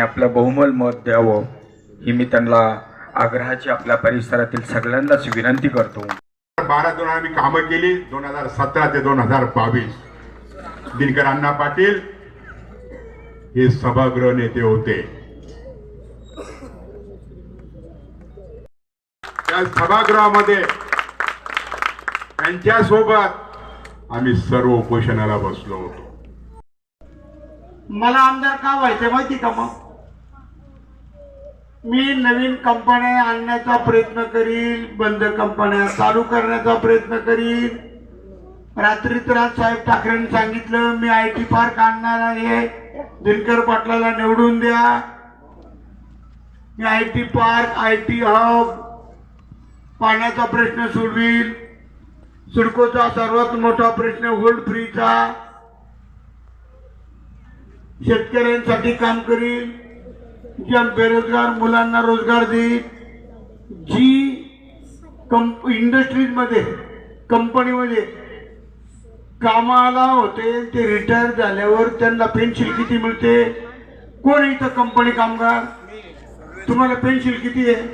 आपलं बहुमोल मत द्यावं ही मी त्यांना आग्रहाची आपल्या परिसरातील सगळ्यांनाच विनंती करतो. बारा दोन आम्ही कामं केली दोन हजार सतरा ते दोन हजार बावीस. दिनकर अण्णा पाटील हे सभागृह नेते होते. त्या सभागृहामध्ये त्यांच्यासोबत आम्ही सर्व उपोषणाला बसलो होतो. मला आमदार का व्हायचं माहिती का मग? मी नवीन कंपन्या आणण्याचा प्रयत्न करील बंद कंपन्या चालू करण्याचा प्रयत्न करील रात्रीत रात साहेब ठाकरेंनी सांगितलं मी आय टी पार्क आणणार आहे. दिनकर पाटलाला निवडून द्या. मी I T park I T hub पाण्याचा प्रश्न सोडवील सिडकोचा सर्वात मोठा प्रश्न होल्ड फ्रीचा शेतकऱ्यांसाठी काम करील ज्या बेरोजगार मुलांना रोजगार देईल. जी कंप इंडस्ट्रीजमध्ये कंपनीमध्ये कामाला होते ते रिटायर झाल्यावर त्यांना पेन्शन किती मिळते? कोण इथं कंपनी कामगार? तुम्हाला पेन्शन किती आहे?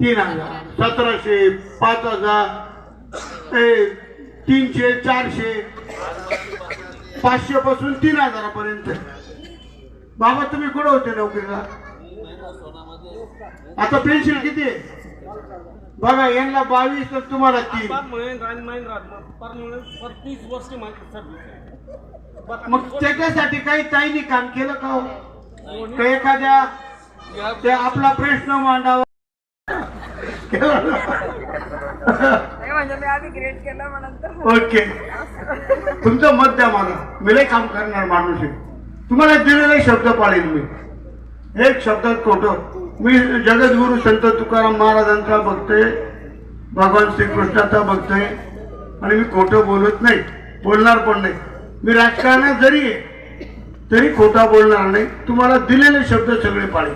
तीन हजार. सतराशे पाच हजार. तीनशे चारशे. पाचशे पासून तीन हजारापर्यंत. बाबा तुम्ही कुठं होते नोकरीला? आता पेन्शन किती? आहे बघा यांना बावीस तर तुम्हाला तीन. मग त्याच्यासाठी काही ताईने काम केलं का हो? का एखाद्या ते आपला प्रश्न मांडावा? केलं ना? म्हणजे मी आधी ग्रेट केलं ओके. तुमचं मत द्या मला. मी लय काम करणार माणूस आहे. तुम्हाला दिलेले शब्द पाळेल मी. एक शब्दात खोटं. मी जगद्गुरु संत तुकाराम महाराजांचा बघतोय. भगवान श्रीकृष्णाचा बघतोय. आणि मी खोटं बोलत नाही. बोलणार पण नाही. मी राजकारणात जरी आहे तरी खोटा बोलणार नाही. तुम्हाला दिलेले शब्द सगळे पाळेल